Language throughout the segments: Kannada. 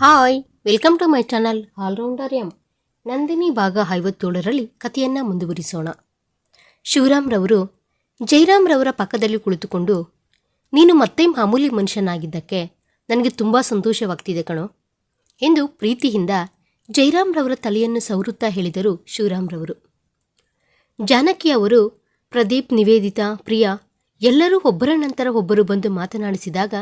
Hi, welcome to my channel allrounder M. Nandini ಭಾಗ ಐವತ್ತೇಳರಲ್ಲಿ ಕಥೆಯನ್ನು ಮುಂದುವರಿಸೋಣ. ಶಿವರಾಮ್ರವರು ರವರು ಜೈರಾಮ್ ರವರ ಪಕ್ಕದಲ್ಲಿ ಕುಳಿತುಕೊಂಡು, ನೀನು ಮತ್ತೆ ಮಾಮೂಲಿ ಮನುಷ್ಯನಾಗಿದ್ದಕ್ಕೆ ನನಗೆ ತುಂಬ ಸಂತೋಷವಾಗ್ತಿದೆ ಕಣೋ ಎಂದು ಪ್ರೀತಿಯಿಂದ ಜೈರಾಮ್ರವರ ತಲೆಯನ್ನು ಸವರುತ್ತಾ ಹೇಳಿದರು ಶಿವರಾಮ್ರವರು. ಜಾನಕಿ ಅವರು, ಪ್ರದೀಪ್, ನಿವೇದಿತಾ, ಪ್ರಿಯಾ, ಎಲ್ಲರೂ ಒಬ್ಬರ ನಂತರ ಒಬ್ಬರು ಬಂದು ಮಾತನಾಡಿಸಿದಾಗ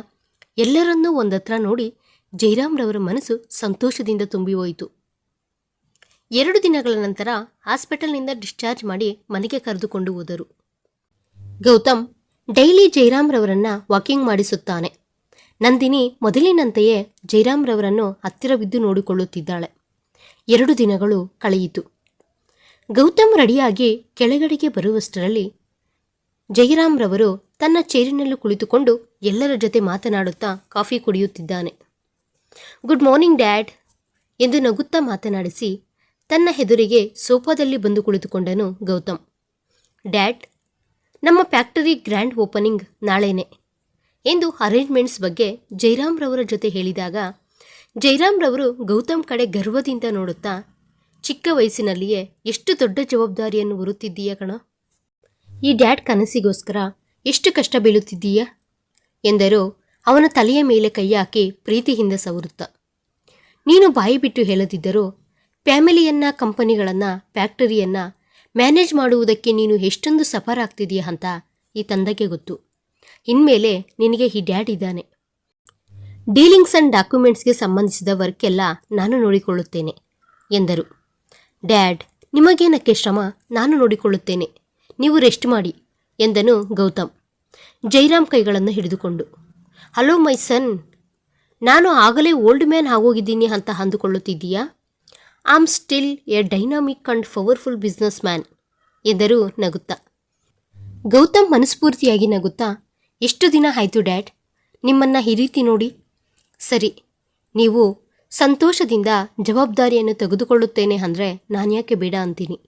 ಎಲ್ಲರನ್ನೂ ಒಂದತ್ರ ನೋಡಿ ಜೈರಾಮ್ರವರ ಮನಸ್ಸು ಸಂತೋಷದಿಂದ ತುಂಬಿ ಹೋಯಿತು ಎರಡು ದಿನಗಳ ನಂತರ ಹಾಸ್ಪಿಟಲ್ನಿಂದ ಡಿಸ್ಚಾರ್ಜ್ ಮಾಡಿ ಮನೆಗೆ ಕರೆದುಕೊಂಡು ಹೋದರು. ಗೌತಮ್ ಡೈಲಿ ಜೈರಾಮ್ರವರನ್ನ ವಾಕಿಂಗ್ ಮಾಡಿಸುತ್ತಾನೆ. ನಂದಿನಿ ಮೊದಲಿನಂತೆಯೇ ಜೈರಾಮ್ರವರನ್ನು ಹತ್ತಿರವಿದ್ದು ನೋಡಿಕೊಳ್ಳುತ್ತಿದ್ದಾಳೆ. ಎರಡು ದಿನಗಳು ಕಳೆಯಿತು. ಗೌತಮ್ ರೆಡಿಯಾಗಿ ಕೆಳಗಡೆಗೆ ಬರುವಷ್ಟರಲ್ಲಿ ಜಯರಾಮ್ರವರು ತನ್ನ ಚೇರಿನಲ್ಲಿ ಕುಳಿತುಕೊಂಡು ಎಲ್ಲರ ಜೊತೆ ಮಾತನಾಡುತ್ತಾ ಕಾಫಿ ಕುಡಿಯುತ್ತಿದ್ದಾನೆ. ಗುಡ್ ಮಾರ್ನಿಂಗ್, ಡ್ಯಾಡ್ ಎಂದು ನಗುತ್ತಾ ಮಾತನಾಡಿಸಿ ತನ್ನ ಹೆದುರಿಗೆ ಸೋಫಾದಲ್ಲಿ ಬಂದು ಕುಳಿತುಕೊಂಡನು ಗೌತಮ್. ಡ್ಯಾಡ್, ನಮ್ಮ ಫ್ಯಾಕ್ಟರಿ ಗ್ರ್ಯಾಂಡ್ ಓಪನಿಂಗ್ ನಾಳೆನೆ ಎಂದು ಅರೇಂಜ್ಮೆಂಟ್ಸ್ ಬಗ್ಗೆ ಜೈರಾಮ್ರವರ ಜೊತೆ ಹೇಳಿದಾಗ ಜೈರಾಮ್ರವರು ಗೌತಮ್ ಕಡೆ ಗರ್ವದಿಂದ ನೋಡುತ್ತಾ, ಚಿಕ್ಕ ವಯಸ್ಸಿನಲ್ಲಿಯೇ ಎಷ್ಟು ದೊಡ್ಡ ಜವಾಬ್ದಾರಿಯನ್ನು ಹೊರುತ್ತಿದ್ದೀಯ ಕಣ? ಈ ಡ್ಯಾಡ್ ಕನಸಿಗೋಸ್ಕರ ಎಷ್ಟು ಕಷ್ಟ ಬೀಳುತ್ತಿದ್ದೀಯ? ಎಂದರು ಅವನ ತಲೆಯ ಮೇಲೆ ಕೈ ಹಾಕಿ ಪ್ರೀತಿಯಿಂದ ಸವರುತ್ತ. ನೀನು ಬಾಯಿ ಬಿಟ್ಟು ಹೇಳದಿದ್ದರೂ ಫ್ಯಾಮಿಲಿಯನ್ನ, ಕಂಪನಿಗಳನ್ನ, ಫ್ಯಾಕ್ಟರಿಯನ್ನ ಮ್ಯಾನೇಜ್ ಮಾಡುವುದಕ್ಕೆ ನೀನು ಎಷ್ಟೊಂದು ಸಫರ್ ಆಗ್ತಿದೀಯ ಅಂತ ಈ ತಂದಕ್ಕೆ ಗೊತ್ತು. ಇನ್ಮೇಲೆ ನಿನಗೆ ಈ ಡ್ಯಾಡ್ ಇದ್ದಾನೆ. ಡೀಲಿಂಗ್ಸ್ ಆ್ಯಂಡ್ ಡಾಕ್ಯುಮೆಂಟ್ಸ್ಗೆ ಸಂಬಂಧಿಸಿದ ವರ್ಕ್ ಎಲ್ಲ ನಾನು ನೋಡಿಕೊಳ್ಳುತ್ತೇನೆ, ಎಂದರು. ಡ್ಯಾಡ್, ನಿಮಗೇನಕ್ಕೆ ಶ್ರಮ? ನಾನು ನೋಡಿಕೊಳ್ಳುತ್ತೇನೆ. ನೀವು ರೆಸ್ಟ್ ಮಾಡಿ, ಎಂದನು ಗೌತಮ್. ಜೈರಾಮ್ ಕೈಗಳನ್ನು ಹಿಡಿದುಕೊಂಡು. Hello, my son. ನಾನು ಆಗಲೇ ಓಲ್ಡ್ ಮ್ಯಾನ್ ಆಗೋಗಿದ್ದೀನಿ ಅಂತ ಅಂದುಕೊಳ್ಳುತ್ತಿದ್ದೀಯಾ? Am still a dynamic and powerful business man, ಎಂದರು ನಗುತ್ತಾ. ಗೌತಮ್ ಮನಸ್ಫೂರ್ತಿಯಾಗಿ ನಗುತ್ತಾ, ಎಷ್ಟು ದಿನ ಆಯಿತು ಡ್ಯಾಡ್? ನಿಮ್ಮನ್ನು ಈ ರೀತಿ ನೋಡಿ? ಸರಿ, ನೀವು ಸಂತೋಷದಿಂದ ಜವಾಬ್ದಾರಿಯನ್ನು ತೆಗೆದುಕೊಳ್ಳುತ್ತೇನೆ ಅಂದರೆ ನಾನು ಯಾಕೆ ಬೇಡ ಅಂತೀನಿ?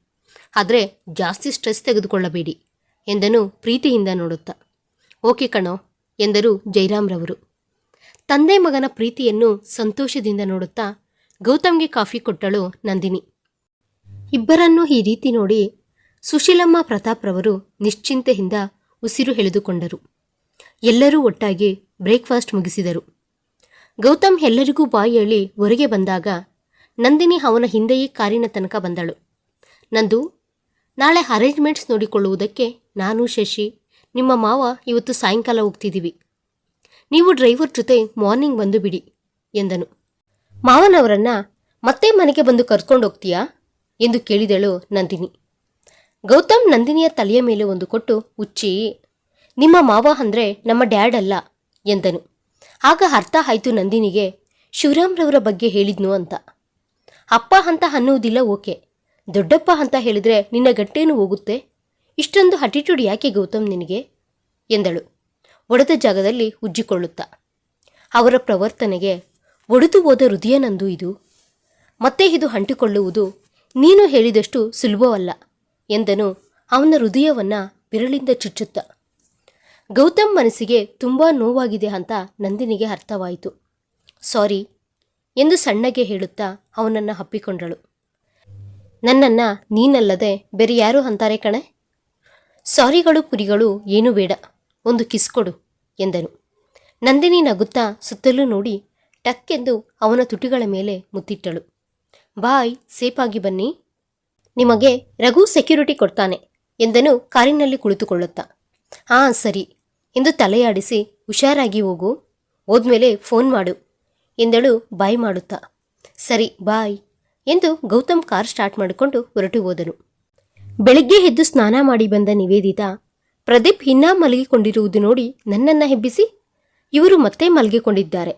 ಆದರೆ ಜಾಸ್ತಿ ಸ್ಟ್ರೆಸ್ ತೆಗೆದುಕೊಳ್ಳಬೇಡಿ, ಎಂದನು ಪ್ರೀತಿಯಿಂದ ನೋಡುತ್ತಾ. ಓಕೆ ಕಣೋ ಎಂದರು ಜೈರಾಮ್ರವರು. ತಂದೆ ಮಗನ ಪ್ರೀತಿಯನ್ನು ಸಂತೋಷದಿಂದ ನೋಡುತ್ತಾ ಗೌತಮ್ಗೆ ಕಾಫಿ ಕೊಟ್ಟಳು ನಂದಿನಿ. ಇಬ್ಬರನ್ನೂ ಈ ರೀತಿ ನೋಡಿ ಸುಶೀಲಮ್ಮ ಪ್ರತಾಪ್ರವರು ನಿಶ್ಚಿಂತೆಯಿಂದ ಉಸಿರು ಎಳೆದುಕೊಂಡರು. ಎಲ್ಲರೂ ಒಟ್ಟಾಗಿ ಬ್ರೇಕ್ಫಾಸ್ಟ್ ಮುಗಿಸಿದರು. ಗೌತಮ್ ಎಲ್ಲರಿಗೂ ಬಾಯಿ ಹೇಳಿ ಹೊರಗೆ ಬಂದಾಗ ನಂದಿನಿ ಅವನ ಹಿಂದೆಯೇ ಕಾರಿನ ತನಕ ಬಂದಳು. ನಂದು, ನಾಳೆ ಅರೇಂಜ್ಮೆಂಟ್ಸ್ ನೋಡಿಕೊಳ್ಳುವುದಕ್ಕೆ ನಾನು ಶಶಿ ನಿಮ್ಮ ಮಾವ ಇವತ್ತು ಸಾಯಂಕಾಲ ಹೋಗ್ತಿದ್ದೀವಿ. ನೀವು ಡ್ರೈವರ್ ಜೊತೆ ಮಾರ್ನಿಂಗ್ ಬಂದು ಬಿಡಿ, ಎಂದನು. ಮಾವನವರನ್ನ, ಮತ್ತೆ ಮನೆಗೆ ಬಂದು ಕರ್ಕೊಂಡು ಹೋಗ್ತೀಯಾ, ಎಂದು ಕೇಳಿದಳು ನಂದಿನಿ. ಗೌತಮ್ ನಂದಿನಿಯ ತಲೆಯ ಮೇಲೆ ಒಂದು ಕೊಟ್ಟು ಉಚ್ಚಿ ನಿಮ್ಮ ಮಾವ ಅಂದ್ರೆ ನಮ್ಮ ಡ್ಯಾಡ್ ಅಲ್ಲ, ಎಂದನು. ಆಗ ಅರ್ಥ ಆಯಿತು ನಂದಿನಿಗೆ, ಶಿವರಾಮ್ರವರ ಬಗ್ಗೆ ಹೇಳಿದ್ನು ಅಂತ. ಅಪ್ಪ ಅಂತ ಅನ್ನುವುದಿಲ್ಲ ಓಕೆ, ದೊಡ್ಡಪ್ಪ ಅಂತ ಹೇಳಿದ್ರೆ ನಿನ್ನ ಗಟ್ಟೇನು ಹೋಗುತ್ತೆ? ಇಷ್ಟೊಂದು ಅಟಿಟ್ಯೂಡ್ ಯಾಕೆ ಗೌತಮ್ ನಿನಗೆ? ಎಂದಳು. ಒಡೆದ ಜಾಗದಲ್ಲಿ ಉಜ್ಜಿಕೊಳ್ಳುತ್ತಾ. ಅವರ ಪ್ರವರ್ತನೆಗೆ ಒಡೆದು ಹೋದ ಹೃದಯ ನಂದು ಇದು. ಮತ್ತೆ ಇದು ಅಂಟಿಕೊಳ್ಳುವುದು ನೀನು ಹೇಳಿದಷ್ಟು ಸುಲಭವಲ್ಲ, ಎಂದನು ಅವನ ಹೃದಯವನ್ನು ಬಿರಳಿಂದ ಚುಚ್ಚುತ್ತ. ಗೌತಮ್ ಮನಸ್ಸಿಗೆ ತುಂಬ ನೋವಾಗಿದೆ ಅಂತ ನಂದಿನಿಗೆ ಅರ್ಥವಾಯಿತು. ಸಾರಿ, ಎಂದು ಸಣ್ಣಗೆ ಹೇಳುತ್ತಾ ಅವನನ್ನು ಅಪ್ಪಿಕೊಂಡಳು. ನನ್ನನ್ನು ನೀನಲ್ಲದೆ ಬೇರೆ ಯಾರು ಅಂತಾರೆ ಕಣೆ? ಸಾರಿಗಳು ಪುರಿಗಳು ಏನೂ ಬೇಡ, ಒಂದು ಕಿಸ್ ಕೊಡು ಎಂದನು. ನಂದಿನಿ ನಗುತ್ತಾ ಸುತ್ತಲೂ ನೋಡಿ ಟಕ್ಕೆಂದು ಅವನ ತುಟಿಗಳ ಮೇಲೆ ಮುತ್ತಿಟ್ಟಳು. ಬಾಯ್, ಸೇಫಾಗಿ ಬನ್ನಿ. ನಿಮಗೆ ರಘು ಸೆಕ್ಯೂರಿಟಿ ಕೊಡ್ತಾನೆ ಎಂದನು ಕಾರಿನಲ್ಲಿ ಕುಳಿತುಕೊಳ್ಳುತ್ತಾ. ಹಾಂ ಸರಿ. ಎಂದು ತಲೆಯಾಡಿಸಿ ಹುಷಾರಾಗಿ ಹೋಗು. ಹೋದ್ಮೇಲೆ ಫೋನ್ ಮಾಡು ಎಂದಳು ಬಾಯ್ ಮಾಡುತ್ತಾ. ಸರಿ, ಬಾಯ್ ಎಂದು ಗೌತಮ್ ಕಾರ್ ಸ್ಟಾರ್ಟ್ ಮಾಡಿಕೊಂಡು ಹೊರಟು ಹೋದನು. ಬೆಳಗ್ಗೆ ಎದ್ದು ಸ್ನಾನ ಮಾಡಿ ಬಂದ ನಿವೇದಿತಾ, ಪ್ರದೀಪ್ ಇನ್ನ ಮಲಗಿಕೊಂಡಿರುವುದು ನೋಡಿ ನನ್ನನ್ನು ಹೆಬ್ಬಿಸಿ, ಇವರು ಮತ್ತೆ ಮಲಗಿಕೊಂಡಿದ್ದಾರೆ.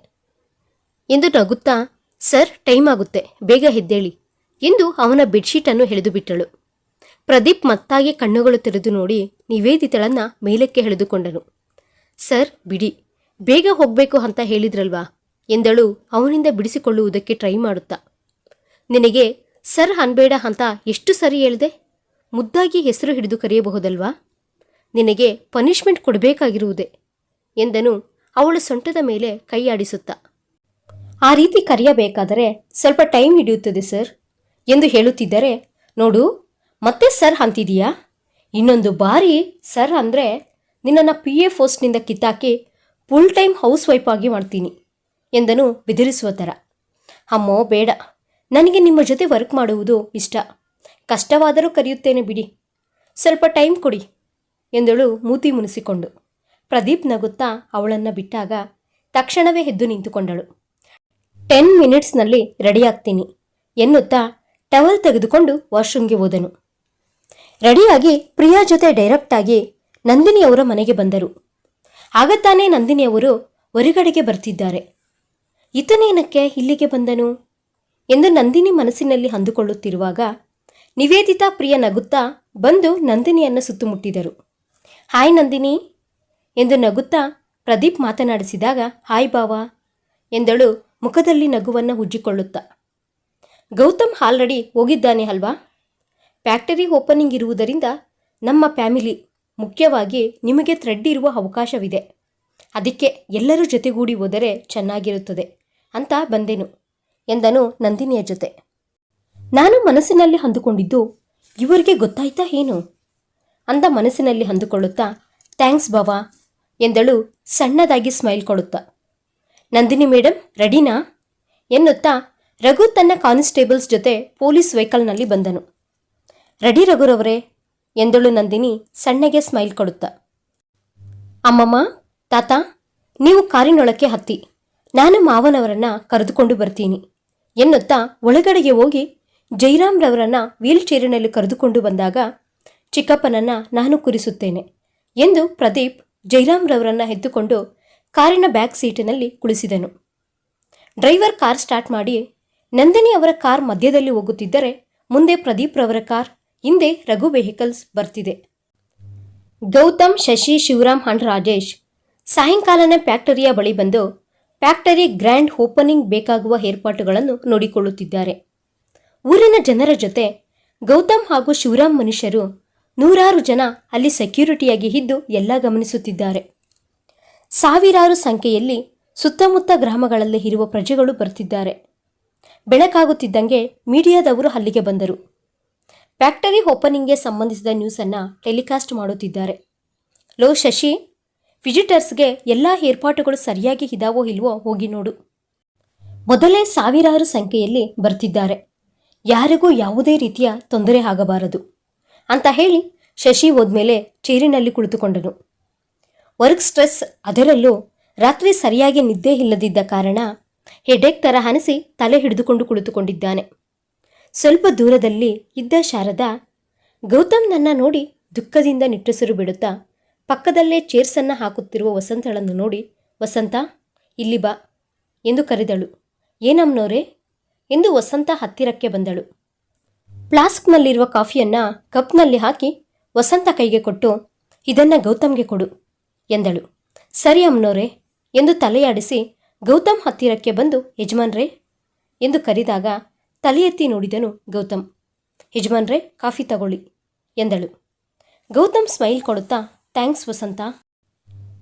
ಎಂದು ನಗುತ್ತಾ, ಸರ್, ಟೈಮ್ ಆಗುತ್ತೆ, ಬೇಗ ಎದ್ದೇಳಿ, ಎಂದು ಅವನ ಬೆಡ್ಶೀಟನ್ನು ಎಳೆದು ಬಿಟ್ಟಳು. ಪ್ರದೀಪ್ ಮತ್ತಾಗಿ ಕಣ್ಣುಗಳು ತೆರೆದು ನೋಡಿ ನಿವೇದಿತಳನ್ನ ಮೇಲಕ್ಕೆ ಎಳೆದುಕೊಂಡನು. ಸರ್, ಬಿಡಿ, ಬೇಗ ಹೋಗಬೇಕು ಅಂತ ಹೇಳಿದ್ರಲ್ವಾ? ಎಂದಳು ಅವನಿಂದ ಬಿಡಿಸಿಕೊಳ್ಳುವುದಕ್ಕೆ ಟ್ರೈ ಮಾಡುತ್ತಾ. ನಿನಗೆ ಸರ್ ಅನ್ಬೇಡ ಅಂತ ಎಷ್ಟು ಸರಿ ಹೇಳಿದೆ? ಮುದ್ದಾಗಿ ಹೆಸರು ಹಿಡಿದು ಕರೆಯಬಹುದಲ್ವಾ? ನಿನಗೆ ಪನಿಷ್ಮೆಂಟ್ ಕೊಡಬೇಕಾಗಿರುವುದೇ ಎಂದನು ಅವಳ ಸೊಂಟದ ಮೇಲೆ ಕೈ ಆಡಿಸುತ್ತಾ. ಆ ರೀತಿ ಕರೆಯಬೇಕಾದರೆ ಸ್ವಲ್ಪ ಟೈಮ್ ಹಿಡಿಯುತ್ತದೆ ಸರ್ ಎಂದು ಹೇಳುತ್ತಿದ್ದರೆ, ನೋಡು, ಮತ್ತೆ ಸರ್ ಅಂತಿದೀಯಾ? ಇನ್ನೊಂದು ಬಾರಿ ಸರ್ ಅಂದರೆ ನಿನ್ನನ್ನು ಪಿ ಎ ಪೋಸ್ಟ್ನಿಂದ ಕಿತ್ತಾಕಿ ಫುಲ್ ಟೈಮ್ ಹೌಸ್ ವೈಫ್ ಆಗಿ ಮಾಡ್ತೀನಿ ಎಂದನು ಬೆದರಿಸುವ ಥರ. ಅಮ್ಮೋ, ಬೇಡ. ನನಗೆ ನಿಮ್ಮ ಜೊತೆ ವರ್ಕ್ ಮಾಡುವುದು ಇಷ್ಟ. ಕಷ್ಟವಾದರೂ ಕರೆಯುತ್ತೇನೆ ಬಿಡಿ. ಸ್ವಲ್ಪ ಟೈಮ್ ಕೊಡಿ ಎಂದಳು ಮೂತಿ ಮುನಿಸಿಕೊಂಡು. ಪ್ರದೀಪ್ ನಗುತ್ತಾ ಅವಳನ್ನು ಬಿಟ್ಟಾಗ ತಕ್ಷಣವೇ ಎದ್ದು ನಿಂತುಕೊಂಡಳು. ಟೆನ್ ಮಿನಿಟ್ಸ್ನಲ್ಲಿ ರೆಡಿಯಾಗ್ತೀನಿ ಎನ್ನುತ್ತಾ ಟವಲ್ ತೆಗೆದುಕೊಂಡು ವಾಶ್ರೂಮ್ಗೆ ಹೋದನು. ರೆಡಿಯಾಗಿ ಪ್ರಿಯಾ ಜೊತೆ ಡೈರೆಕ್ಟಾಗಿ ನಂದಿನಿಯವರ ಮನೆಗೆ ಬಂದರು. ಆಗ ತಾನೇ ನಂದಿನಿಯವರು ಹೊರಗಡೆಗೆ ಬರ್ತಿದ್ದಾರೆ. ಈತನೇನಕ್ಕೆ ಇಲ್ಲಿಗೆ ಬಂದನು ಎಂದು ನಂದಿನಿ ಮನಸ್ಸಿನಲ್ಲಿ ಅಂದುಕೊಳ್ಳುತ್ತಿರುವಾಗ ನಿವೇದಿತಾ ಪ್ರಿಯ ನಗುತ್ತಾ ಬಂದು ನಂದಿನಿಯನ್ನು ಸುತ್ತುಮುಟ್ಟಿದರು. ಹಾಯ್ ನಂದಿನಿ ಎಂದು ನಗುತ್ತಾ ಪ್ರದೀಪ್ ಮಾತನಾಡಿಸಿದಾಗ, ಹಾಯ್ ಬಾವಾ ಎಂದಳು ಮುಖದಲ್ಲಿ ನಗುವನ್ನು ಉಜ್ಜಿಕೊಳ್ಳುತ್ತಾ. ಗೌತಮ್ ಆಲ್ರೆಡಿ ಹೋಗಿದ್ದಾನೆ ಅಲ್ವಾ? ಫ್ಯಾಕ್ಟರಿ ಓಪನಿಂಗ್ ಇರುವುದರಿಂದ ನಮ್ಮ ಫ್ಯಾಮಿಲಿ ಮುಖ್ಯವಾಗಿ ನಿಮಗೆ ಥ್ರೆಡ್ ಇರುವ ಅವಕಾಶವಿದೆ. ಅದಕ್ಕೆ ಎಲ್ಲರೂ ಜೊತೆಗೂಡಿ ಹೋದರೆ ಚೆನ್ನಾಗಿರುತ್ತದೆ ಅಂತ ಬಂದೆನು ಎಂದನು ನಂದಿನಿಯ ಜೊತೆ. ನಾನು ಮನಸ್ಸಿನಲ್ಲಿ ಅಂದುಕೊಂಡಿದ್ದು, ಇವರಿಗೆ ಗೊತ್ತಾಯ್ತಾ ಏನು? ಅಂದ ಮನಸ್ಸಿನಲ್ಲಿ ಅಂದುಕೊಳ್ಳುತ್ತಾ, ಥ್ಯಾಂಕ್ಸ್ ಬಾವಾ, ಎಂದಳು ಸಣ್ಣದಾಗಿ ಸ್ಮೈಲ್ ಕೊಡುತ್ತಾ. ನಂದಿನಿ ಮೇಡಮ್ ರೆಡಿನಾ? ಎನ್ನುತ್ತಾ ರಘು ತನ್ನ ಕಾನ್ಸ್ಟೇಬಲ್ಸ್ ಜೊತೆ ಪೊಲೀಸ್ ವೆಹಿಕಲ್ನಲ್ಲಿ ಬಂದನು. ರೆಡಿ ರಘುರವರೇ ಎಂದಳು ನಂದಿನಿ ಸಣ್ಣಗೆ ಸ್ಮೈಲ್ ಕೊಡುತ್ತಾ. ಅಮ್ಮಮ್ಮ, ತಾತ, ನೀವು ಕಾರಿನೊಳಕ್ಕೆ ಹತ್ತಿ, ನಾನು ಮಾವನವರನ್ನ ಕರೆದುಕೊಂಡು ಬರ್ತೀನಿ, ಎನ್ನುತ್ತಾ ಒಳಗಡೆಗೆ ಹೋಗಿ ಜೈರಾಮ್ರವರನ್ನ ವೀಲ್ ಚೇರಿನಲ್ಲಿ ಕರೆದುಕೊಂಡು ಬಂದಾಗ, ಚಿಕ್ಕಪ್ಪನನ್ನ ನಾನು ಕುರಿಸುತ್ತೇನೆ ಎಂದು ಪ್ರದೀಪ್ ಜೈರಾಮ್ರವರನ್ನ ಎದ್ದುಕೊಂಡು ಕಾರಿನ ಬ್ಯಾಕ್ ಸೀಟಿನಲ್ಲಿ ಕುಳಿಸಿದನು. ಡ್ರೈವರ್ ಕಾರ್ ಸ್ಟಾರ್ಟ್ ಮಾಡಿ, ನಂದಿನಿ ಅವರ ಕಾರ್ ಮಧ್ಯದಲ್ಲಿ ಹೋಗುತ್ತಿದ್ದರೆ ಮುಂದೆ ಪ್ರದೀಪ್ ರವರ ಕಾರ್, ಹಿಂದೆ ರಘು ವೆಹಿಕಲ್ಸ್ ಬರ್ತಿದೆ. ಗೌತಮ್, ಶಶಿ, ಶಿವರಾಮ್ ಅಂಡ್ ರಾಜೇಶ್ ಸಾಯಂಕಾಲನ ಫ್ಯಾಕ್ಟರಿಯ ಬಳಿ ಬಂದು, ಫ್ಯಾಕ್ಟರಿ ಗ್ರ್ಯಾಂಡ್ ಓಪನಿಂಗ್ ಬೇಕಾಗುವ ಏರ್ಪಾಟುಗಳನ್ನು ನೋಡಿಕೊಳ್ಳುತ್ತಿದ್ದಾರೆ. ಊರಿನ ಜನರ ಜೊತೆ ಗೌತಮ್ ಹಾಗೂ ಶಿವರಾಮ್ ಮನುಷ್ಯರು ನೂರಾರು ಜನ ಅಲ್ಲಿ ಸೆಕ್ಯೂರಿಟಿಯಾಗಿ ಇದ್ದು ಎಲ್ಲ ಗಮನಿಸುತ್ತಿದ್ದಾರೆ. ಸಾವಿರಾರು ಸಂಖ್ಯೆಯಲ್ಲಿ ಸುತ್ತಮುತ್ತ ಗ್ರಾಮಗಳಲ್ಲಿ ಇರುವ ಪ್ರಜೆಗಳು ಬರ್ತಿದ್ದಾರೆ. ಬೆಳಕಾಗುತ್ತಿದ್ದಂಗೆ ಮೀಡಿಯಾದವರು ಅಲ್ಲಿಗೆ ಬಂದರು. ಫ್ಯಾಕ್ಟರಿ ಓಪನಿಂಗ್ಗೆ ಸಂಬಂಧಿಸಿದ ನ್ಯೂಸನ್ನು ಟೆಲಿಕಾಸ್ಟ್ ಮಾಡುತ್ತಿದ್ದಾರೆ. ಲೋ ಶಶಿ ವಿಸಿಟರ್ಸ್ಗೆ ಎಲ್ಲ ಏರ್ಪಾಟುಗಳು ಸರಿಯಾಗಿ ಇದಾವೋ ಇಲ್ವೋ ಹೋಗಿ ನೋಡು. ಮೊದಲೇ ಸಾವಿರಾರು ಸಂಖ್ಯೆಯಲ್ಲಿ ಬರ್ತಿದ್ದಾರೆ. ಯಾರಿಗೂ ಯಾವುದೇ ರೀತಿಯ ತೊಂದರೆ ಆಗಬಾರದು ಅಂತ ಹೇಳಿ ಶಶಿ ಹೋದ್ಮೇಲೆ ಚೇರಿನಲ್ಲಿ ಕುಳಿತುಕೊಂಡನು. ವರ್ಕ್ ಸ್ಟ್ರೆಸ್ ಅದರಲ್ಲೂ ರಾತ್ರಿ ಸರಿಯಾಗಿ ನಿದ್ದೆ ಇಲ್ಲದಿದ್ದ ಕಾರಣ ಹೆಡೆಕ್ ತರ ಹನಿಸಿ ತಲೆ ಹಿಡಿದುಕೊಂಡು ಕುಳಿತುಕೊಂಡಿದ್ದಾನೆ. ಸ್ವಲ್ಪ ದೂರದಲ್ಲಿ ಇದ್ದ ಶಾರದಾ, ಗೌತಮ್ ನನ್ನ ನೋಡಿ ದುಃಖದಿಂದ ನಿಟ್ಟುಸಿರು ಬಿಡುತ್ತಾ, ಪಕ್ಕದಲ್ಲೇ ಚೇರ್ಸನ್ನು ಹಾಕುತ್ತಿರುವ ವಸಂತಳನ್ನು ನೋಡಿ, ವಸಂತ, ಇಲ್ಲಿ ಬಾ ಎಂದು ಕರೆದಳು. ಏನಮ್ಮನೋರೆ ಎಂದು ವಸಂತ ಹತ್ತಿರಕ್ಕೆ ಬಂದಳು. ಫ್ಲಾಸ್ಕ್ನಲ್ಲಿರುವ ಕಾಫಿಯನ್ನು ಕಪ್ನಲ್ಲಿ ಹಾಕಿ ವಸಂತ ಕೈಗೆ ಕೊಟ್ಟು, ಇದನ್ನ ಗೌತಮ್ಗೆ ಕೊಡು ಎಂದಳು. ಸರಿ ಅಮ್ಮನೋರೆ ಎಂದು ತಲೆಯಾಡಿಸಿ ಗೌತಮ್ ಹತ್ತಿರಕ್ಕೆ ಬಂದು, ಯಜಮಾನ್ರೇ ಎಂದು ಕರೆದಾಗ ತಲೆ ಎತ್ತಿ ನೋಡಿದನು ಗೌತಮ್. ಯಜಮಾನ್ರೇ, ಕಾಫಿ ತಗೊಳ್ಳಿ ಎಂದಳು. ಗೌತಮ್ ಸ್ಮೈಲ್ ಕೊಡುತ್ತಾ, ಥ್ಯಾಂಕ್ಸ್ ವಸಂತ.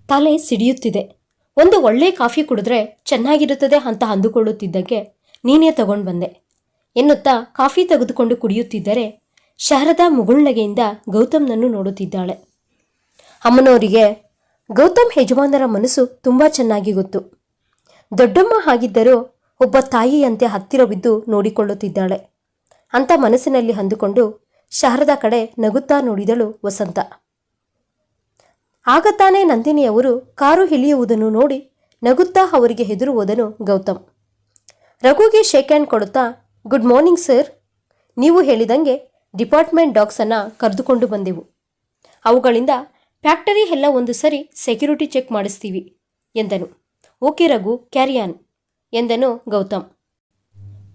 ತಲೆ ಸಿಡಿಯುತ್ತಿದೆ. ಒಂದು ಒಳ್ಳೆ ಕಾಫಿ ಕುಡಿದ್ರೆ ಚೆನ್ನಾಗಿರುತ್ತದೆ ಅಂತ ಅಂದುಕೊಳ್ಳುತ್ತಿದ್ದಕ್ಕೆ ನೀನೇ ತಗೊಂಡು ಬಂದೆ. ಎನ್ನುತ್ತಾ ಕಾಫಿ ತೆಗೆದುಕೊಂಡು ಕುಡಿಯುತ್ತಿದ್ದರೆ ಶಾರದಾ ಮುಗುಳ್ನಗೆಯಿಂದ ಗೌತಮ್ನನ್ನು ನೋಡುತ್ತಿದ್ದಾಳೆ. ಅಮ್ಮನವರಿಗೆ, ಗೌತಮ್ ಯಜಮಾನರ ಮನಸ್ಸು ತುಂಬ ಚೆನ್ನಾಗಿ ಗೊತ್ತು. ದೊಡ್ಡಮ್ಮ ಆಗಿದ್ದರೂ ಒಬ್ಬ ತಾಯಿಯಂತೆ ಹತ್ತಿರ ಬಿದ್ದು ನೋಡಿಕೊಳ್ಳುತ್ತಿದ್ದಾಳೆ. ಅಂತ ಮನಸ್ಸಿನಲ್ಲಿ ಅಂದುಕೊಂಡು ಶಾರದಾ ಕಡೆ ನಗುತ್ತಾ ನೋಡಿದಳು ವಸಂತ. ಆಗ ತಾನೇ ನಂದಿನಿಯವರು ಕಾರು ಇಳಿಯುವುದನ್ನು ನೋಡಿ ನಗುತ್ತಾ ಅವರಿಗೆ ಹೆದರು ಹೋದನು ಗೌತಮ್. ರಘುಗೆ ಶೇಕ್ ಹ್ಯಾಂಡ್ ಕೊಡುತ್ತಾ ಗುಡ್ ಮಾರ್ನಿಂಗ್ ಸರ್ ನೀವು ಹೇಳಿದಂಗೆ ಡಿಪಾರ್ಟ್ಮೆಂಟ್ ಡಾಗ್ಸನ್ನು ಕರೆದುಕೊಂಡು ಬಂದೆವು. ಅವುಗಳಿಂದ ಫ್ಯಾಕ್ಟರಿ ಎಲ್ಲ ಒಂದು ಸರಿ ಸೆಕ್ಯೂರಿಟಿ ಚೆಕ್ ಮಾಡಿಸ್ತೀವಿ ಎಂದನು. ಓಕೆ ರಘು ಕ್ಯಾರಿಯಾನ್ ಎಂದನು ಗೌತಮ್.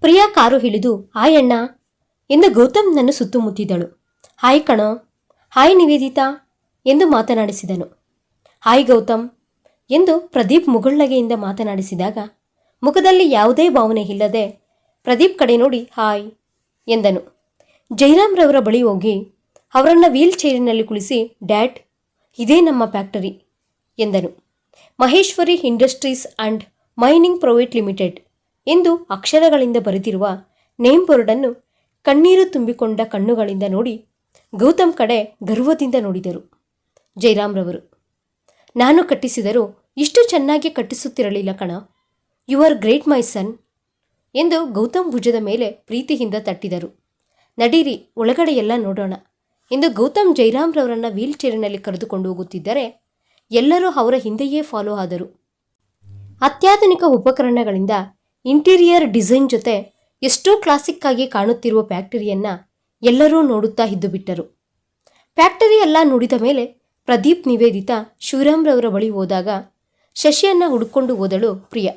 ಪ್ರಿಯಾ ಕಾರು ಹಿಡಿದು ಹಾಯ್ ಎಂದು ಗೌತಮ್ನನ್ನು ಸುತ್ತಮುತ್ತಿದ್ದಳು ಹಾಯ್ ಕಣೋ. ಹಾಯ್ ನಿವೇದಿತಾ, ಎಂದು ಮಾತನಾಡಿಸಿದನು. ಹಾಯ್ ಗೌತಮ್, ಎಂದು ಪ್ರದೀಪ್ ಮುಗುಳ್ನಗೆಯಿಂದ ಮಾತನಾಡಿಸಿದಾಗ ಮುಖದಲ್ಲಿ ಯಾವುದೇ ಭಾವನೆ ಇಲ್ಲದೆ, ಪ್ರದೀಪ್ ಕಡೆ ನೋಡಿ, ಹಾಯ್ ಎಂದನು. ಜೈರಾಮ್ರವರ ಬಳಿ ಹೋಗಿ, ಅವರನ್ನು ವೀಲ್ ಚೇರಿನಲ್ಲಿ ಕುಳಿಸಿ, ಡ್ಯಾಡ್, ಇದೇ ನಮ್ಮ ಫ್ಯಾಕ್ಟರಿ ಎಂದನು. Maheshwari industries and mining private limited ಎಂದು ಅಕ್ಷರಗಳಿಂದ ಬರೆದಿರುವ ನೇಮ್ ಬೋರ್ಡನ್ನು ಕಣ್ಣೀರು ತುಂಬಿಕೊಂಡ ಕಣ್ಣುಗಳಿಂದ ನೋಡಿ, ಗೌತಮ್ ಕಡೆ ಗರ್ವದಿಂದ ನೋಡಿದರು ಜೈರಾಮ್ರವರು ನಾನು ಕಟ್ಟಿಸಿದರೂ ಇಷ್ಟು ಚೆನ್ನಾಗಿ ಕಟ್ಟಿಸುತ್ತಿರಲಿಲ್ಲ ಕಣ you are great my son ಎಂದು ಗೌತಮ್ ಭುಜದ ಮೇಲೆ ಪ್ರೀತಿಯಿಂದ ತಟ್ಟಿದರು. ನಡೀರಿ ಒಳಗಡೆ ಎಲ್ಲ ನೋಡೋಣ. ಎಂದು ಗೌತಮ್ ಜೈರಾಮ್ರವರನ್ನು ವೀಲ್ ಚೇರಿನಲ್ಲಿ ಕರೆದುಕೊಂಡು ಹೋಗುತ್ತಿದ್ದರೆ, ಎಲ್ಲರೂ ಅವರ ಹಿಂದೆಯೇ ಫಾಲೋ ಆದರು. ಅತ್ಯಾಧುನಿಕ ಉಪಕರಣಗಳಿಂದ ಇಂಟೀರಿಯರ್ ಡಿಸೈನ್ ಜೊತೆ ಎಷ್ಟೋ ಕ್ಲಾಸಿಕ್ ಆಗಿ ಕಾಣುತ್ತಿರುವ ಫ್ಯಾಕ್ಟರಿಯನ್ನ ಎಲ್ಲರೂ ನೋಡುತ್ತಾ ಇದ್ದು ಬಿಟ್ಟರು ಫ್ಯಾಕ್ಟರಿ ಎಲ್ಲ ನೋಡಿದ ಮೇಲೆ ಪ್ರದೀಪ್ ನಿವೇದಿತ ಶಿವರಾಮ್ರವರ ಬಳಿ ಹೋದಾಗ ಶಶಿಯನ್ನ ಹುಡುಕೊಂಡು ಹೋದಳು ಪ್ರಿಯ.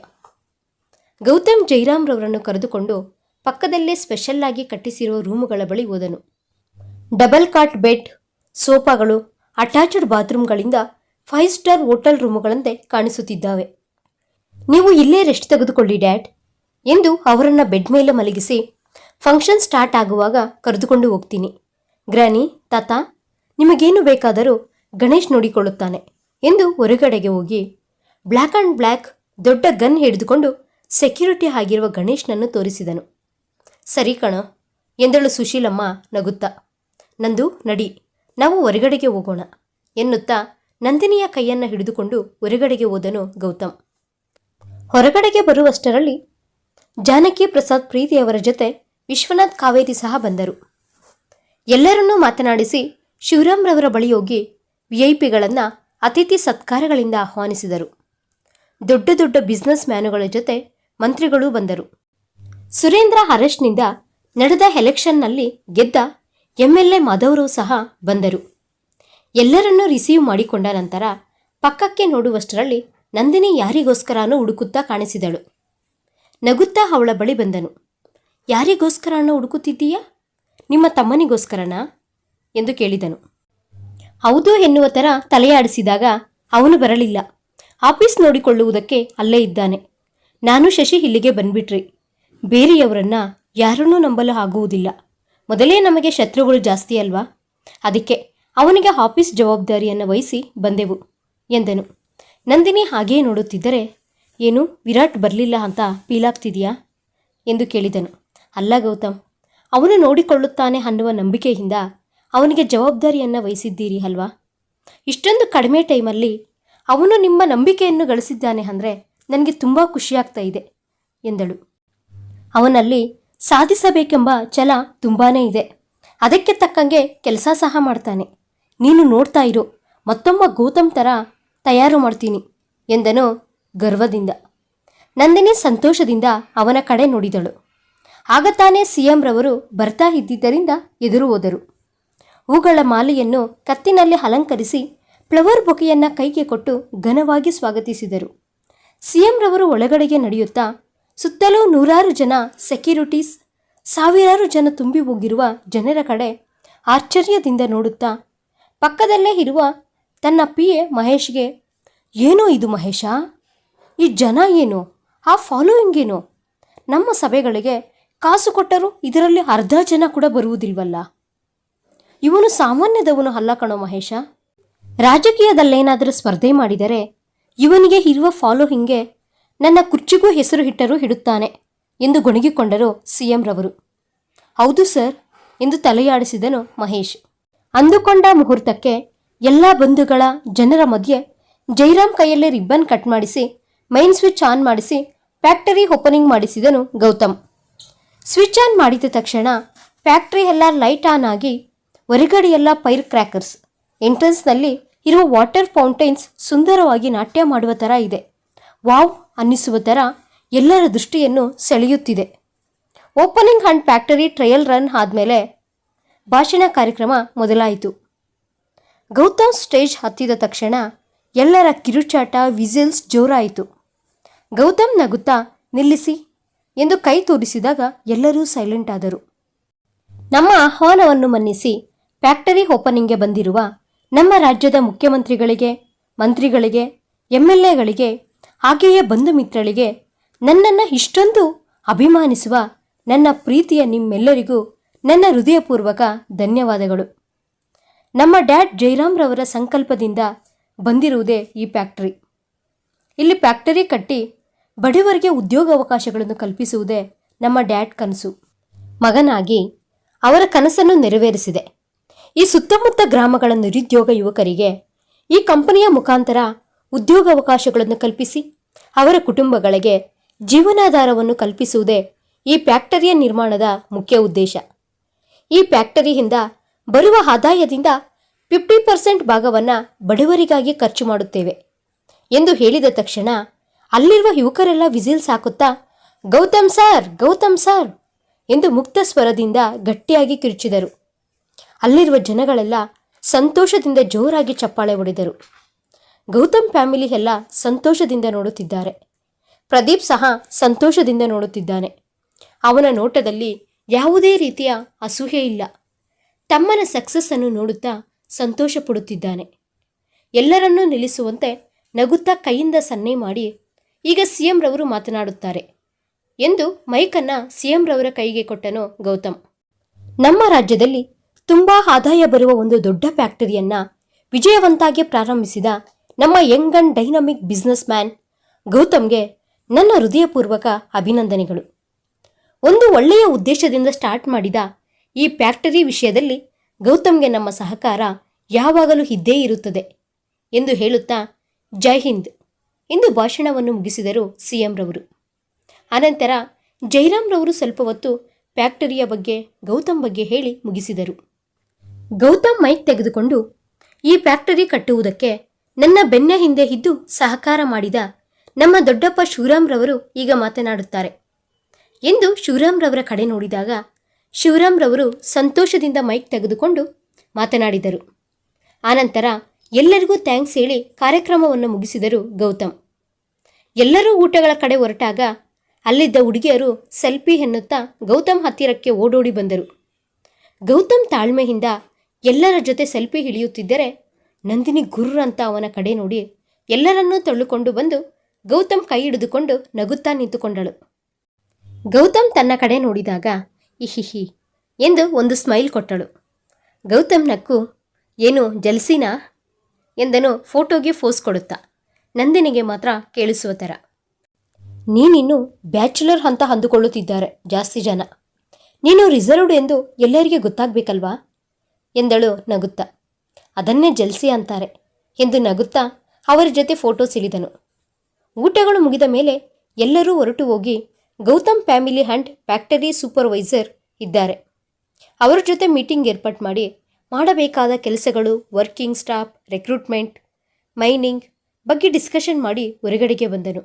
ಗೌತಮ್ ಜೈರಾಮ್ರವರನ್ನು ಕರೆದುಕೊಂಡು ಪಕ್ಕದಲ್ಲೇ ಸ್ಪೆಷಲ್ ಆಗಿ ಕಟ್ಟಿಸಿರುವ ರೂಮುಗಳ ಬಳಿ ಹೋದನು. ಡಬಲ್ ಕಾಟ್ ಬೆಡ್, ಸೋಫಾಗಳು, ಅಟ್ಯಾಚ್ಡ್ ಬಾತ್ರೂಮ್ಗಳಿಂದ ಫೈವ್ ಸ್ಟಾರ್ ಹೋಟೆಲ್ ರೂಮುಗಳಂತೆ ಕಾಣಿಸುತ್ತಿದ್ದಾವೆ. ನೀವು ಇಲ್ಲೇ ರೆಸ್ಟ್ ತೆಗೆದುಕೊಳ್ಳಿ, ಡ್ಯಾಡ್, ಎಂದು ಅವರನ್ನು ಬೆಡ್ ಮೇಲೆ ಮಲಗಿಸಿ ಫಂಕ್ಷನ್ ಸ್ಟಾರ್ಟ್ ಆಗುವಾಗ ಕರೆದುಕೊಂಡು ಹೋಗ್ತೀನಿ. ಗ್ರಾನಿ ತಾತ, ನಿಮಗೇನು ಬೇಕಾದರೂ ಗಣೇಶ್ ನೋಡಿಕೊಳ್ಳುತ್ತಾನೆ, ಎಂದು ಹೊರಗಡೆಗೆ ಹೋಗಿ ಬ್ಲ್ಯಾಕ್ ಆ್ಯಂಡ್ ಬ್ಲ್ಯಾಕ್ ದೊಡ್ಡ ಗನ್ ಹಿಡಿದುಕೊಂಡು ಸೆಕ್ಯೂರಿಟಿ ಆಗಿರುವ ಗಣೇಶ್ನನ್ನು ತೋರಿಸಿದನು. ಸರಿ ಕಣ, ಎಂದಳು ಸುಶೀಲಮ್ಮ ನಗುತ್ತಾ. ನಂದು ನಡಿ, ನಾವು ಹೊರಗಡೆಗೆ ಹೋಗೋಣ, ಎನ್ನುತ್ತಾ ನಂದಿನಿಯ ಕೈಯನ್ನು ಹಿಡಿದುಕೊಂಡು ಹೊರಗಡೆಗೆ ಹೋದನು ಗೌತಮ್. ಹೊರಗಡೆಗೆ ಬರುವಷ್ಟರಲ್ಲಿ ಜಾನಕಿ ಪ್ರಸಾದ್ ಪ್ರೀತಿಯವರ ಜೊತೆ ವಿಶ್ವನಾಥ್ ಕಾವೇರಿ ಸಹ ಬಂದರು. ಎಲ್ಲರನ್ನೂ ಮಾತನಾಡಿಸಿ ಶಿವರಾಮ್ರವರ ಬಳಿ ಹೋಗಿ ವಿಐಪಿಗಳನ್ನು ಅತಿಥಿ ಸತ್ಕಾರಗಳಿಂದ ಆಹ್ವಾನಿಸಿದರು. ದೊಡ್ಡ ದೊಡ್ಡ ಬಿಸ್ನೆಸ್ ಮ್ಯಾನುಗಳ ಜೊತೆ ಮಂತ್ರಿಗಳೂ ಬಂದರು. ಸುರೇಂದ್ರ ಅರೆಸ್ಟ್ನಿಂದ ನಡೆದ ಎಲೆಕ್ಷನ್ನಲ್ಲಿ ಗೆದ್ದ ಎಂಎಲ್ಎ ಮಾಧವರಾವ್ ಸಹ ಬಂದರು. ಎಲ್ಲರನ್ನೂ ರಿಸೀವ್ ಮಾಡಿಕೊಂಡ ನಂತರ ಪಕ್ಕಕ್ಕೆ ನೋಡುವಷ್ಟರಲ್ಲಿ ನಂದಿನಿ ಯಾರಿಗೋಸ್ಕರನೂ ಹುಡುಕುತ್ತಾ ಕಾಣಿಸಿದಳು. ನಗುತ್ತಾ ಅವಳ ಬಳಿ ಬಂದನು. ಯಾರಿಗೋಸ್ಕರನೋ ಹುಡುಕುತ್ತಿದ್ದೀಯಾ? ನಿಮ್ಮ ತಮ್ಮನಿಗೋಸ್ಕರನಾ? ಎಂದು ಕೇಳಿದನು. ಹೌದು ಎನ್ನುವ ಥರ ತಲೆಯಾಡಿಸಿದಾಗ ಅವನು ಬರಲಿಲ್ಲ. ಆಫೀಸ್ ನೋಡಿಕೊಳ್ಳುವುದಕ್ಕೆ ಅಲ್ಲೇ ಇದ್ದಾನೆ. ನಾನು ಶಶಿ ಇಲ್ಲಿಗೆ ಬಂದ್ಬಿಟ್ರಿ. ಬೇರೆಯವರನ್ನ ಯಾರನ್ನೂ ನಂಬಲು ಆಗುವುದಿಲ್ಲ. ಮೊದಲೇ ನಮಗೆ ಶತ್ರುಗಳು ಜಾಸ್ತಿ ಅಲ್ವಾ? ಅದಕ್ಕೆ ಅವನಿಗೆ ಆಫೀಸ್ ಜವಾಬ್ದಾರಿಯನ್ನು ವಹಿಸಿ ಬಂದೆವು, ಎಂದನು. ನಂದಿನಿ ಹಾಗೇ ನೋಡುತ್ತಿದ್ದರೆ, ಏನು ವಿರಾಟ್ ಬರಲಿಲ್ಲ ಅಂತ ಫೀಲಾಗ್ತಿದೆಯಾ? ಎಂದು ಕೇಳಿದನು. ಅಲ್ಲ ಗೌತಮ್, ಅವನು ನೋಡಿಕೊಳ್ಳುತ್ತಾನೆ ಅನ್ನುವ ನಂಬಿಕೆಯಿಂದ ಅವನಿಗೆ ಜವಾಬ್ದಾರಿಯನ್ನು ವಹಿಸಿದ್ದೀರಿ ಅಲ್ವಾ? ಇಷ್ಟೊಂದು ಕಡಿಮೆ ಟೈಮಲ್ಲಿ ಅವನು ನಿಮ್ಮ ನಂಬಿಕೆಯನ್ನು ಗಳಿಸಿದ್ದಾನೆ ಅಂದರೆ ನನಗೆ ತುಂಬ ಖುಷಿಯಾಗ್ತಾ ಇದೆ, ಎಂದಳು. ಅವನಲ್ಲಿ, ಸಾಧಿಸಬೇಕೆಂಬ ಛಲ ತುಂಬಾನೇ ಇದೆ. ಅದಕ್ಕೆ ತಕ್ಕಂಗೆ ಕೆಲಸ ಸಹ ಮಾಡ್ತಾನೆ. ನೀನು ನೋಡ್ತಾ ಇರು. ಮತ್ತೊಮ್ಮ ಗೌತಮ್ ಥರ ತಯಾರು ಮಾಡ್ತೀನಿ, ಎಂದನು ಗರ್ವದಿಂದ. ನಂದಿನಿ ಸಂತೋಷದಿಂದ ಅವನ ಕಡೆ ನೋಡಿದಳು. ಆಗ ತಾನೇ ಸಿ ರವರು ಬರ್ತಾ ಇದ್ದಿದ್ದರಿಂದ ಎದುರು ಹೋದರು. ಹೂಗಳ ಮಾಲೆಯನ್ನು ಕತ್ತಿನಲ್ಲಿ ಅಲಂಕರಿಸಿ, ಫ್ಲವರ್ ಬೊಕೆಯನ್ನು ಕೈಗೆ ಕೊಟ್ಟು ಘನವಾಗಿ ಸ್ವಾಗತಿಸಿದರು. ಸಿಎಂ ರವರು ಒಳಗಡೆಗೆ ನಡೆಯುತ್ತಾ ಸುತ್ತಲೂ ನೂರಾರು ಜನ ಸೆಕ್ಯೂರಿಟೀಸ್, ಸಾವಿರಾರು ಜನ ತುಂಬಿ ಹೋಗಿರುವ ಜನರ ಕಡೆ ಆಶ್ಚರ್ಯದಿಂದ ನೋಡುತ್ತಾ ಪಕ್ಕದಲ್ಲೇ ಇರುವ ತನ್ನ ಪಿ ಎ ಮಹೇಶ್ಗೆ, ಏನೋ ಇದು ಮಹೇಶ? ಈ ಜನ ಏನು? ಆ ಫಾಲೋಯಿಂಗ್ ಏನು? ನಮ್ಮ ಸಭೆಗಳಿಗೆ ಕಾಸು ಕೊಟ್ಟರೂ ಇದರಲ್ಲಿ ಅರ್ಧ ಜನ ಕೂಡ ಬರುವುದಿಲ್ವಲ್ಲ? ಇವನು ಸಾಮಾನ್ಯದವನು ಅಲ್ಲ ಕಣೋ ಮಹೇಶ. ರಾಜಕೀಯದಲ್ಲೇನಾದರೂ ಸ್ಪರ್ಧೆ ಮಾಡಿದರೆ ಇವನಿಗೆ ಇರುವ ಫಾಲೋಹಿಂಗೆ ನನ್ನ ಕುರ್ಚಿಗೂ ಹೆಸರು ಇಟ್ಟರೂ ಹಿಡುತ್ತಾನೆ ಎಂದು ಗೊಣಗಿಕೊಂಡರು ಸಿಎಂ ರವರು. ಹೌದು ಸರ್ ಎಂದು ತಲೆಯಾಡಿಸಿದನು ಮಹೇಶ್. ಅಂದುಕೊಂಡ ಮುಹೂರ್ತಕ್ಕೆ ಎಲ್ಲ ಬಂಧುಗಳ ಜನರ ಮಧ್ಯೆ ಜೈರಾಮ್ ಕೈಯಲ್ಲೇ ರಿಬ್ಬನ್ ಕಟ್ ಮಾಡಿಸಿ, ಮೈನ್ ಸ್ವಿಚ್ ಆನ್ ಮಾಡಿಸಿ, ಫ್ಯಾಕ್ಟರಿ ಓಪನಿಂಗ್ ಮಾಡಿಸಿದನು ಗೌತಮ್. ಸ್ವಿಚ್ ಆನ್ ಮಾಡಿದ ತಕ್ಷಣ ಫ್ಯಾಕ್ಟರಿ ಎಲ್ಲ ಲೈಟ್ ಆನ್ ಆಗಿ ಹೊರಗಡೆ ಎಲ್ಲ ಪೈರ್ ಕ್ರ್ಯಾಕರ್ಸ್, ಎಂಟ್ರೆನ್ಸ್ನಲ್ಲಿ ಇರುವ ವಾಟರ್ ಫೌಂಟೈನ್ಸ್ ಸುಂದರವಾಗಿ ನಾಟ್ಯ ಮಾಡುವ ಥರ ಇದೆ. ವಾವ್ ಅನ್ನಿಸುವ ಥರ ಎಲ್ಲರ ದೃಷ್ಟಿಯನ್ನು ಸೆಳೆಯುತ್ತಿದೆ. Opening and factory trial run ಆದಮೇಲೆ ಭಾಷಣ ಕಾರ್ಯಕ್ರಮ ಮೊದಲಾಯಿತು. ಗೌತಮ್ ಸ್ಟೇಜ್ ಹತ್ತಿದ ತಕ್ಷಣ ಎಲ್ಲರ ಕಿರುಚಾಟ ವಿಸಿಲ್ಸ್ ಜೋರಾಯಿತು. ಗೌತಮ್ ನಗುತ್ತಾ, ನಿಲ್ಲಿಸಿ ಎಂದು ಕೈ ತೋರಿಸಿದಾಗ ಎಲ್ಲರೂ ಸೈಲೆಂಟ್ ಆದರು. ನಮ್ಮ ಆಹ್ವಾನವನ್ನು ಮನ್ನಿಸಿ ಫ್ಯಾಕ್ಟರಿ ಓಪನಿಂಗ್ಗೆ ಬಂದಿರುವ ನಮ್ಮ ರಾಜ್ಯದ ಮುಖ್ಯಮಂತ್ರಿಗಳಿಗೆ, ಮಂತ್ರಿಗಳಿಗೆ ಎಂ ಎಲ್ ಎಗಳಿಗೆ ಹಾಗೆಯೇ ಬಂಧು ಮಿತ್ರಳಿಗೆ ನನ್ನನ್ನು ಇಷ್ಟೊಂದು ಅಭಿಮಾನಿಸುವ ನನ್ನ ಪ್ರೀತಿಯ ನಿಮ್ಮೆಲ್ಲರಿಗೂ ನನ್ನ ಹೃದಯಪೂರ್ವಕ ಧನ್ಯವಾದಗಳು. ನಮ್ಮ ಡ್ಯಾಡ್ ಜೈರಾಮ್ರವರ ಸಂಕಲ್ಪದಿಂದ ಬಂದಿರುವುದೇ ಈ ಫ್ಯಾಕ್ಟರಿ. ಇಲ್ಲಿ ಫ್ಯಾಕ್ಟರಿ ಕಟ್ಟಿ ಬಡವರಿಗೆ ಉದ್ಯೋಗಾವಕಾಶಗಳನ್ನು ಕಲ್ಪಿಸುವುದೇ ನಮ್ಮ ಡ್ಯಾಡ್ ಕನಸು. ಮಗನಾಗಿ ಅವರ ಕನಸನ್ನು ನೆರವೇರಿಸಿದೆ. ಈ ಸುತ್ತಮುತ್ತ ಗ್ರಾಮಗಳ ನಿರುದ್ಯೋಗ ಯುವಕರಿಗೆ ಈ ಕಂಪನಿಯ ಮುಖಾಂತರ ಉದ್ಯೋಗಾವಕಾಶಗಳನ್ನು ಕಲ್ಪಿಸಿ ಅವರ ಕುಟುಂಬಗಳಿಗೆ ಜೀವನಾಧಾರವನ್ನು ಕಲ್ಪಿಸುವುದೇ ಈ ಫ್ಯಾಕ್ಟರಿಯ ನಿರ್ಮಾಣದ ಮುಖ್ಯ ಉದ್ದೇಶ. ಈ ಫ್ಯಾಕ್ಟರಿಯಿಂದ ಬರುವ ಆದಾಯದಿಂದ ಫಿಫ್ಟಿ ಪರ್ಸೆಂಟ್ ಭಾಗವನ್ನು ಬಡವರಿಗಾಗಿ ಖರ್ಚು ಮಾಡುತ್ತೇವೆ ಎಂದು ಹೇಳಿದ ತಕ್ಷಣ ಅಲ್ಲಿರುವ ಯುವಕರೆಲ್ಲ ವಿಸಿಲ್ಸ್ ಹಾಕುತ್ತಾ ಗೌತಮ್ ಸರ್ ಗೌತಮ್ ಸರ್ ಎಂದು ಮುಕ್ತ ಸ್ವರದಿಂದ ಗಟ್ಟಿಯಾಗಿ ಕಿರುಚಿದರು. ಅಲ್ಲಿರುವ ಜನಗಳೆಲ್ಲ ಸಂತೋಷದಿಂದ ಜೋರಾಗಿ ಚಪ್ಪಾಳೆ ಹೊಡೆದರು. ಗೌತಮ್ ಫ್ಯಾಮಿಲಿ ಎಲ್ಲ ಸಂತೋಷದಿಂದ ನೋಡುತ್ತಿದ್ದಾರೆ. ಪ್ರದೀಪ್ ಸಹ ಸಂತೋಷದಿಂದ ನೋಡುತ್ತಿದ್ದಾನೆ. ಅವನ ನೋಟದಲ್ಲಿ ಯಾವುದೇ ರೀತಿಯ ಅಸೂಹೆ ಇಲ್ಲ. ತಮ್ಮನ ಸಕ್ಸಸ್ಸನ್ನು ನೋಡುತ್ತಾ ಸಂತೋಷ ಪಡುತ್ತಿದ್ದಾನೆ ಎಲ್ಲರನ್ನೂ ನಿಲ್ಲಿಸುವಂತೆ ನಗುತ್ತಾ ಕೈಯಿಂದ ಸನ್ನೆ ಮಾಡಿ ಈಗ ಸಿ ಎಂ ರವರು ಮಾತನಾಡುತ್ತಾರೆ ಎಂದು ಮೈಕನ್ನು ಸಿ ಎಂ ರವರ ಕೈಗೆ ಕೊಟ್ಟನು ಗೌತಮ್. ನಮ್ಮ ರಾಜ್ಯದಲ್ಲಿ ತುಂಬಾ ಆದಾಯ ಬರುವ ಒಂದು ದೊಡ್ಡ ಫ್ಯಾಕ್ಟರಿಯನ್ನ ವಿಜಯವಂತಾಗಿ ಪ್ರಾರಂಭಿಸಿದ ನಮ್ಮ young and dynamic business man ಗೌತಮ್ಗೆ ನನ್ನ ಹೃದಯಪೂರ್ವಕ ಅಭಿನಂದನೆಗಳು. ಒಂದು ಒಳ್ಳೆಯ ಉದ್ದೇಶದಿಂದ ಸ್ಟಾರ್ಟ್ ಮಾಡಿದ ಈ ಫ್ಯಾಕ್ಟರಿ ವಿಷಯದಲ್ಲಿ ಗೌತಮ್ಗೆ ನಮ್ಮ ಸಹಕಾರ ಯಾವಾಗಲೂ ಇದ್ದೇ ಇರುತ್ತದೆ ಎಂದು ಹೇಳುತ್ತಾ ಜೈ ಹಿಂದ್ ಎಂದು ಭಾಷಣವನ್ನು ಮುಗಿಸಿದರು ಸಿಎಂ ರವರು. ಅನಂತರ ಜೈರಾಮ್ ರವರು ಸ್ವಲ್ಪ ಹೊತ್ತು ಫ್ಯಾಕ್ಟರಿಯ ಬಗ್ಗೆ ಗೌತಮ್ ಬಗ್ಗೆ ಹೇಳಿ ಮುಗಿಸಿದರು. ಗೌತಮ್ ಮೈಕ್ ತೆಗೆದುಕೊಂಡು, ಈ ಫ್ಯಾಕ್ಟರಿ ಕಟ್ಟುವುದಕ್ಕೆ ನನ್ನ ಬೆನ್ನ ಹಿಂದೆ ಇದ್ದು ಸಹಕಾರ ಮಾಡಿದ ನಮ್ಮ ದೊಡ್ಡಪ್ಪ ಶಿವರಾಮ್ರವರು ಈಗ ಮಾತನಾಡುತ್ತಾರೆ. ಎಂದು ಶಿವರಾಮ್ರವರ ಕಡೆ ನೋಡಿದಾಗ ಶಿವರಾಮ್ರವರು ಸಂತೋಷದಿಂದ ಮೈಕ್ ತೆಗೆದುಕೊಂಡು ಮಾತನಾಡಿದರು. ಆನಂತರ ಎಲ್ಲರಿಗೂ ಥ್ಯಾಂಕ್ಸ್ ಹೇಳಿ ಕಾರ್ಯಕ್ರಮವನ್ನು ಮುಗಿಸಿದರು ಗೌತಮ್. ಎಲ್ಲರೂ ಊಟಗಳ ಕಡೆ ಹೊರಟಾಗ ಅಲ್ಲಿದ್ದ ಹುಡುಗಿಯರು ಸೆಲ್ಫಿ ಎನ್ನುತ್ತಾ ಗೌತಮ್ ಹತ್ತಿರಕ್ಕೆ ಓಡೋಡಿ ಬಂದರು. ಗೌತಮ್ ತಾಳ್ಮೆಯಿಂದ ಎಲ್ಲರ ಜೊತೆ ಸೆಲ್ಫಿ ಹಿಡಿಯುತ್ತಿದ್ದರೆ ನಂದಿನಿ ಗುರ್ರ ಅಂತ ಅವನ ಕಡೆ ನೋಡಿ ಎಲ್ಲರನ್ನೂ ತಳ್ಳುಕೊಂಡು ಬಂದು ಗೌತಮ್ ಕೈ ಹಿಡಿದುಕೊಂಡು ನಗುತ್ತಾ ನಿಂತುಕೊಂಡಳು. ಗೌತಮ್ ತನ್ನ ಕಡೆ ನೋಡಿದಾಗ, ಇಹಿಹಿ, ಎಂದು ಒಂದು ಸ್ಮೈಲ್ ಕೊಟ್ಟಳು. ಗೌತಮ್ ನಕ್ಕು ಏನು ಜಲ್ಸಿನಾ? ಎಂದನು ಫೋಟೋಗೆ ಫೋಸ್ ಕೊಡುತ್ತಾ, ನಂದಿನಿಗೆ ಮಾತ್ರ ಕೇಳಿಸುವ ಥರ. ನೀನಿನ್ನು ಬ್ಯಾಚುಲರ್ ಅಂತ ಅಂದುಕೊಳ್ಳುತ್ತಿದ್ದಾರೆ ಜಾಸ್ತಿ ಜನ. ನೀನು ರಿಸರ್ವ್ಡ್ ಎಂದು ಎಲ್ಲರಿಗೆ ಗೊತ್ತಾಗಬೇಕಲ್ವಾ? ಎಂದಳು ನಗುತ್ತಾ. ಅದನ್ನೇ ಜಲ್ಸಿ ಅಂತಾರೆ ಎಂದು ನಗುತ್ತಾ ಅವರ ಜೊತೆ ಫೋಟೋ ಸಿಳಿದನು ಊಟಗಳು ಮುಗಿದ ಮೇಲೆ ಎಲ್ಲರೂ ಹೊರಟು ಹೋಗಿ Gautam family and factory supervisor ಇದ್ದಾರೆ. ಅವರ ಜೊತೆ ಮೀಟಿಂಗ್ ಏರ್ಪಾಟ್ ಮಾಡಿ ಮಾಡಬೇಕಾದ ಕೆಲಸಗಳು, ವರ್ಕಿಂಗ್ ಸ್ಟಾಫ್, ರೆಕ್ರೂಟ್ಮೆಂಟ್, ಮೈನಿಂಗ್ ಬಗ್ಗೆ ಡಿಸ್ಕಷನ್ ಮಾಡಿ ಹೊರಗಡೆಗೆ ಬಂದನು.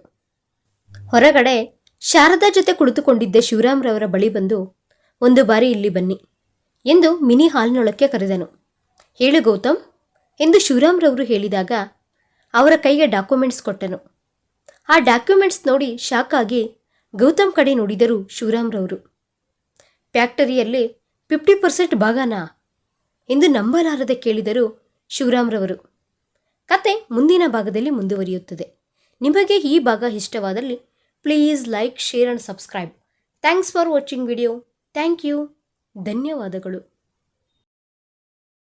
ಹೊರಗಡೆ ಶಾರದಾ ಜೊತೆ ಕುಳಿತುಕೊಂಡಿದ್ದ ಶಿವರಾಮ್ರವರ ಬಳಿ ಬಂದು ಒಂದು ಬಾರಿ ಇಲ್ಲಿ ಬನ್ನಿ. ಎಂದು ಮಿನಿ ಹಾಲ್ನೊಳಕ್ಕೆ ಕರೆದನು. ಹೇಳು ಗೌತಮ್, ಎಂದು ಶಿವರಾಮ್ರವರು ಹೇಳಿದಾಗ ಅವರ ಕೈಗೆ ಡಾಕ್ಯುಮೆಂಟ್ಸ್ ಕೊಟ್ಟನು. ಆ ಡಾಕ್ಯುಮೆಂಟ್ಸ್ ನೋಡಿ ಶಾಕ್ ಆಗಿ ಗೌತಮ್ ಕಡೆ ನೋಡಿದರು ಶಿವರಾಮ್ರವರು ಫ್ಯಾಕ್ಟರಿಯಲ್ಲಿ ಫಿಫ್ಟಿ ಪರ್ಸೆಂಟ್ ಭಾಗನಾ? ಎಂದು ನಂಬಲಾರದೆ ಕೇಳಿದರು ಶಿವರಾಮ್ರವರು ಕತೆ ಮುಂದಿನ ಭಾಗದಲ್ಲಿ ಮುಂದುವರಿಯುತ್ತದೆ. ನಿಮಗೆ ಈ ಭಾಗ ಇಷ್ಟವಾದಲ್ಲಿ please like, share and subscribe. Thanks for watching video. Thank you. ಧನ್ಯವಾದಗಳು.